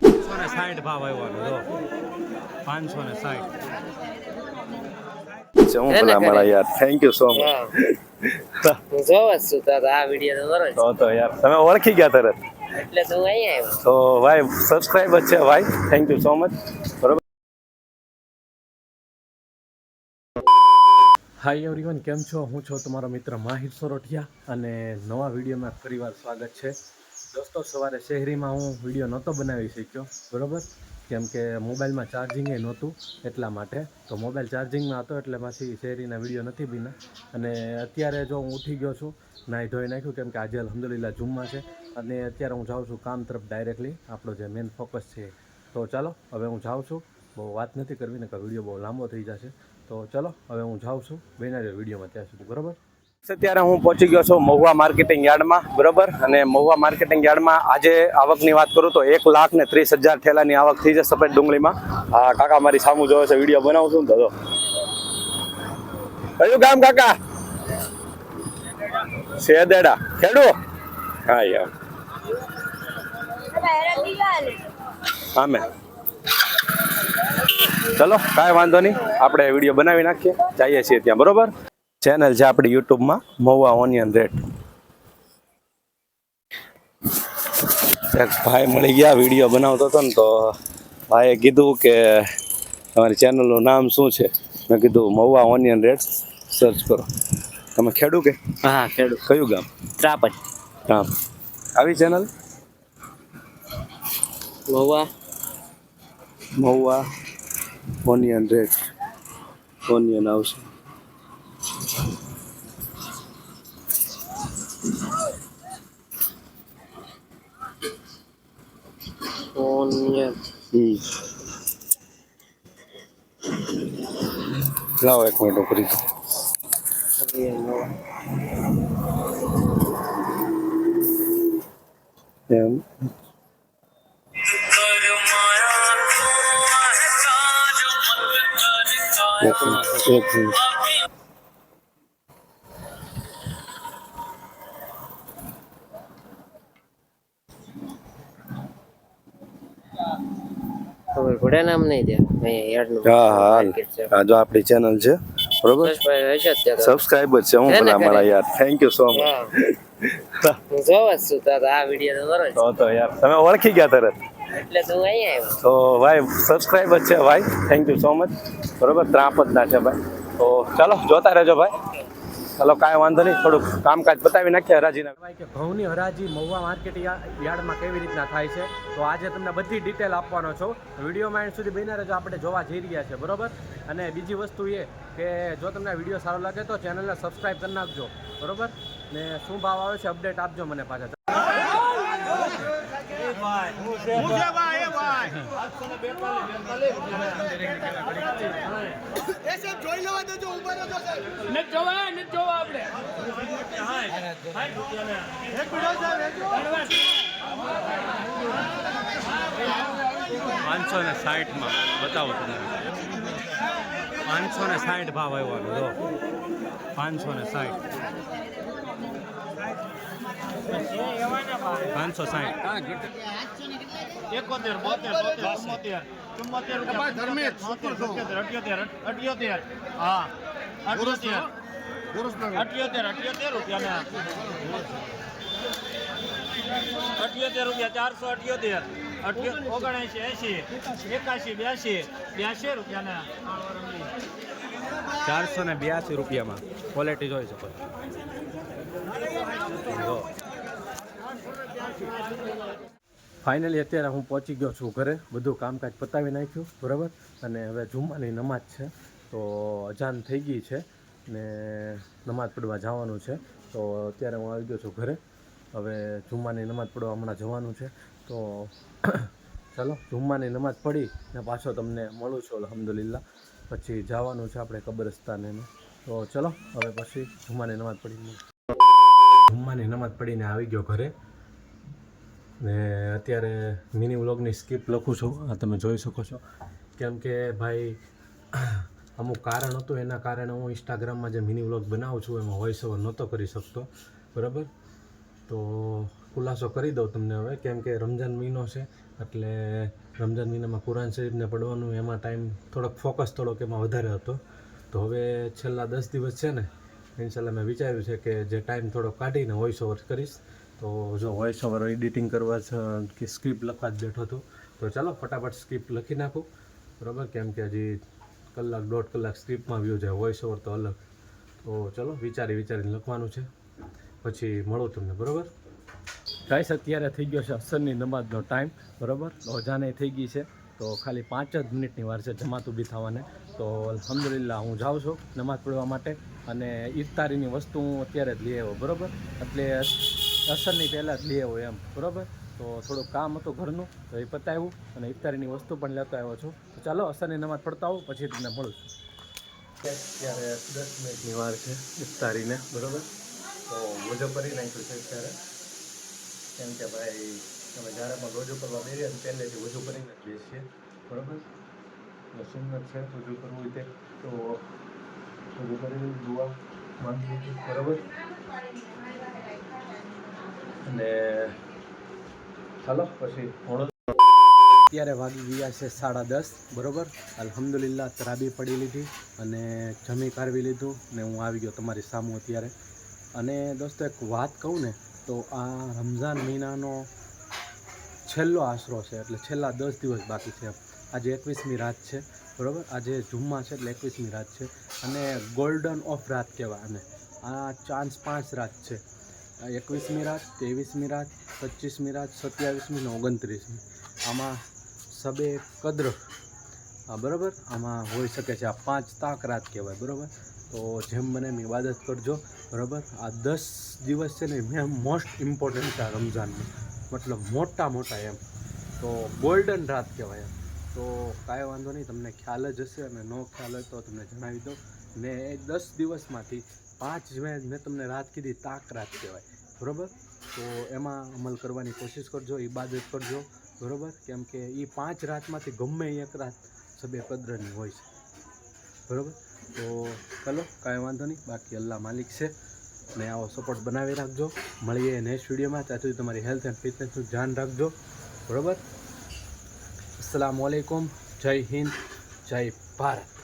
પાંચસો ને સાઠ ભાવ આવ્યો પાંચસો ને સાઠ હું પણ અમારા યાર થેન્ક યુ સો મચ હું જોવ જ છું તારો આ વીડિયો તો યાર તમે ઓળખી ગયા તરત. એટલે તો ભાઈ સબસ્ક્રાઇબ જ છે ભાઈ. થેન્ક યુ સો મચ બરોબર? હાય એવરીવન કેમ છો? હું છું તમારો મિત્ર માહિર સોરઠિયા અને નવા વિડીયોમાં ફરીવાર સ્વાગત છે. દોસ્તો, સવારે શહેરીમાં હું વીડિયો નહોતો બનાવી શક્યો, બરોબર? કેમ કે મોબાઈલમાં ચાર્જિંગે નહોતું એટલા માટે. તો મોબાઈલ ચાર્જિંગમાં હતો એટલે પાછી શહેરીના વીડિયો નથી બીના અને અત્યારે જો હું ઉઠી ગયો છું, નાહી ધોઈ નાખ્યું, કેમ કે આજે અલહમદુલિલ્લા જુમ્મા છે. અને અત્યારે હું જાઉં છું કામ તરફ ડાયરેક્ટલી આપણો જે મેન ફોકસ છે તો ચાલો, હવે હું જાઉં છું. બહુ વાત નથી કરવી ને કે વીડિયો બહુ લાંબો થઈ જશે. તો ચલો હવે હું જાઉં છું બેનારી વિડીયોમાં ત્યાં સુધી બરોબર? અત્યારે હું પહોંચી ગયો છું મહુવા માર્કેટિંગ યાર્ડમાં બરોબર? અને મહુવા માર્કેટિંગ યાર્ડમાં આજે આવકની વાત કરું તો એક લાખ ને ત્રીસ હજાર ઠેલાની આવક થઈ છે સફેદ ડુંગળીમાં. હા કાકા મારી સામું જોવે છે વીડિયો બનાવું છું દાદો તો જો. કયું ગામ કાકા? સેદેડા ખેડુ? હા યાર. આમે ચલો કાંઈ વાંધો નહીં. આપણે વીડિયો બનાવી નાખીએ. જઈએ છીએ ત્યાં બરોબર? ચેનલ છે આપણી યુટ્યુબમાં મહુવા ઓનિયન રેટ ભાઈ મળી ગયા વીડિયો બનાવતો હતો ને તો ભાઈએ કીધું કે તમારી ચેનલનું નામ શું છે? મેં કીધું મહુવા ઓનિયન રેટ સર્ચ કરો. તમે ખેડું કે? હા ખેડૂત. કયું ગામ? ત્રાપજ ગામ આવી channel Mahuva. Mahuva onion red onion આવશે. ઓનિયન લાવો એક મિનિટ ઉભરી એમ. એક મિનિટ એક મિનિટ નામ નહીં દે. હા હા આ જો આપણી ચેનલ છે. બરોબર. સબસ્ક્રાઇબર છે હું પણ અમારા યાર. થેન્ક યુ સો મચ જોવ છું તારો આ વીડિયો તો યાર તમે ઓળખી ગયા તરત. એટલે તો અહીં આવ્યો. તો ભાઈ સબસ્ક્રાઈબર છે ભાઈ. થેન્ક યુ સો મચ બરોબર? ત્રાપતના છે ભાઈ. તો ચાલો જોતા રહેજો ભાઈ. ચાલો કાંઈ વાંધો નહીં. થોડુંક કામકાજ બતાવી નાખીએ હરાજીના. ભાઈ કે ઘઉંની હરાજી મહુવા માર્કેટ યા- યાર્ડમાં કેવી રીતના થાય છે? તો આજે તમને બધી ડિટેલ આપવાનો છું. વિડીયોમાં એન્ડ સુધી બન્યા રહેજો. આપણે જોવા જઈ રહ્યા છે બરોબર? અને બીજી વસ્તુ એ કે જો તમને વીડિયો સારો લાગે તો ચેનલને સબસ્ક્રાઈબ કરી નાખજો. બરોબર? ને શું ભાવ આવે છે? અપડેટ આપજો મને પાછા. પાંચસો ને સાઠમાં. બતાવો તમે. પાંચસો ને સાઠ ભાવ આવ્યો પાંચસો ને સાઠ. પાંચસો સાઠ. એકોતેર બોતેર તોતેર ચુમ્મોતેર અઠ્યોતેર અઠ્યોતેર. હા અઠ્યોતેર. અઠ્યોતેર અઠ્યોતેર રૂપિયા અઠ્યોતેર રૂપિયા ચારસો અઠ્યોતેર. અઠ્યો ઓગણએંશી એંશી એકાશી બ્યાસી બ્યાસી રૂપિયાના ચારસો ને બ્યાસી રૂપિયામાં ક્વોલિટી જોઈ શકો ફાઇનલી અત્યારે હું પહોંચી ગયો છું ઘરે. બધું કામકાજ પતાવી નાખ્યું, બરાબર? અને હવે જુમ્માની નમાજ છે. તો અજાન થઈ ગઈ છે ને નમાજ પડવા જવાનું છે. તો અત્યારે હું આવી ગયો છું ઘરે. હવે જુમ્માની નમાજ પડવા હમણાં જવાનું છે. તો ચાલો, જુમ્માની નમાજ પડી ને પાછો તમને મળું છું અલહમદુલિલ્લા પછી જવાનું છે આપણે કબ્રસ્તાને તો ચલો, હવે પછી જુમ્માની નમાજ પડી જુમ્માની નમાજ પડીને આવી ગયો ઘરે. ને અત્યારે મિની વ્લોગની સ્કીપ લખું છું. આ તમે જોઈ શકો છો. કેમ કે ભાઈ, અમુક કારણ હતું. એના કારણે હું ઇન્સ્ટાગ્રામમાં જે મિની વ્લોગ બનાવું છું, એમાં વોઇસ ઓવર નહોતો કરી શકતો. બરાબર? તો ખુલાસો કરી દઉં તમને હવે. કેમ કે રમજાન મહિનો છે, એટલે રમજાન મહિનામાં કુરાન શરીફને પડવાનું, એમાં ટાઈમ થોડોક ફોકસ થોડોક એમાં વધારે હતો. તો હવે છેલ્લા દસ દિવસ છે ને ઇન્શાલ્લાહ મેં વિચાર્યું છે કે જે ટાઈમ થોડો કાઢીને વોઇસ ઓવર કરીશ. તો જો વોઇસ ઓવર એડિટિંગ કરવા કે સ્ક્રિપ્ટ લખવા જ બેઠો હતો. તો ચાલો ફટાફટ સ્ક્રિપ્ટ લખી નાખું. બરાબર? કેમ કે હજી કલાક, દોઢ કલાક સ્ક્રિપ્ટમાં વ્યૂ જાય વોઇસ ઓવર તો અલગ. તો ચલો વિચારી વિચારીને લખવાનું છે. પછી મળું તમને, બરાબર? ગાઈસ, અત્યારે થઈ ગયો છે અસરની નમાજનો ટાઈમ બરાબર? તો અજાને થઈ ગઈ છે. તો ખાલી પાંચ જ મિનિટની વાર છે જમાત ઊભી થવાને. તો અલ્હમ્દુલિલ્લાહ, હું જાઉં છું નમાઝ પઢવા માટે. અને ઇફતારીની વસ્તુ હું અત્યારે જ લઈ આવ્યો, બરાબર? એટલે અસરની પહેલાં જ લઈ આવ્યો એમ, બરાબર? તો થોડુંક કામ હતું ઘરનું, તો એ પતાવ્યું અને ઇફતારીની વસ્તુ પણ લેતો આવ્યો છું. તો ચાલો, અસરની નમાજ પડતા આવું, પછી તમને મળું છું. અત્યારે દસ મિનિટની વાર છે ઇફતારીને, બરાબર? તો મોજો કરી નાખ્યું છે અત્યારે. કેમ કે ભાઈ તમે પણ રોજો કરવા બેરીએ અને પહેલેથી વજુ કરીને જ બેસીએ બરાબર? સુંદર છે વજુ કરવું તે. તો વજુ કરીને દુઆ માંગી બરાબર? અને ચાલો પછી અત્યારે વાગી ગયા છે સાડા દસ, બરોબર? અલ્હમ્દુલિલ્લાહ, તરાબી પડી લીધી અને જમી કાઢવી લીધું ને હું આવી ગયો તમારી સામું અત્યારે. અને દોસ્તો, એક વાત કહું ને, તો આ રમઝાન મહિનાનો છેલ્લો આશરો છે, એટલે છેલ્લા દસ દિવસ બાકી છે. આજે એકવીસમી રાત છે, બરાબર? આજે જુમ્મા છે, એટલે એકવીસમી રાત છે. અને ગોલ્ડન ઓફ રાત કહેવાય અને આ ચાન્સ પાંચ રાત છે. એકવીસમી રાત, ત્રેવીસમી રાત પચીસમી રાત, સત્યાવીસમી ને ઓગણત્રીસમી. આમાં સબે કદ્ર. બરાબર? આમાં હોઈ શકે છે આ પાંચ તાક રાત કહેવાય, બરાબર? તો જેમ મને એમ ઇબાદત કરજો, બરાબર? આ દસ દિવસ છે ને મેં મોસ્ટ ઇમ્પોર્ટન્ટ છે આ રમઝાનમાં મતલબ મોટા મોટા એમ. તો ગોલ્ડન રાત કહેવાય એમ. તો કાંઈ વાંધો નહીં, તમને ખ્યાલ જ હશે અને નો ખ્યાલ હોય તો તમને જણાવી દઉં. ને એ દસ દિવસમાંથી પાંચ મેં મેં તમને રાત કીધી તાક રાત કહેવાય. બરાબર? તો એમાં અમલ કરવાની કોશિશ કરજો, ઈબાદત કરજો. બરાબર? કેમ કે એ પાંચ રાતમાંથી ગમે એક રાત સબે કદ્રની હોય છે. બરાબર? તો ચલો, કાંઈ વાંધો નહીં. બાકી અલ્લાહ માલિક છે. અને આવો સપોર્ટ બનાવી રાખજો. મળીએ નેક્સ્ટ વિડીયોમાં ત્યાં સુધી તમારી હેલ્થ એન્ડ ફિટનેસનું ધ્યાન રાખજો. બરાબર? અસલામ વાલેકુમ જય હિન્દ. જય ભારત.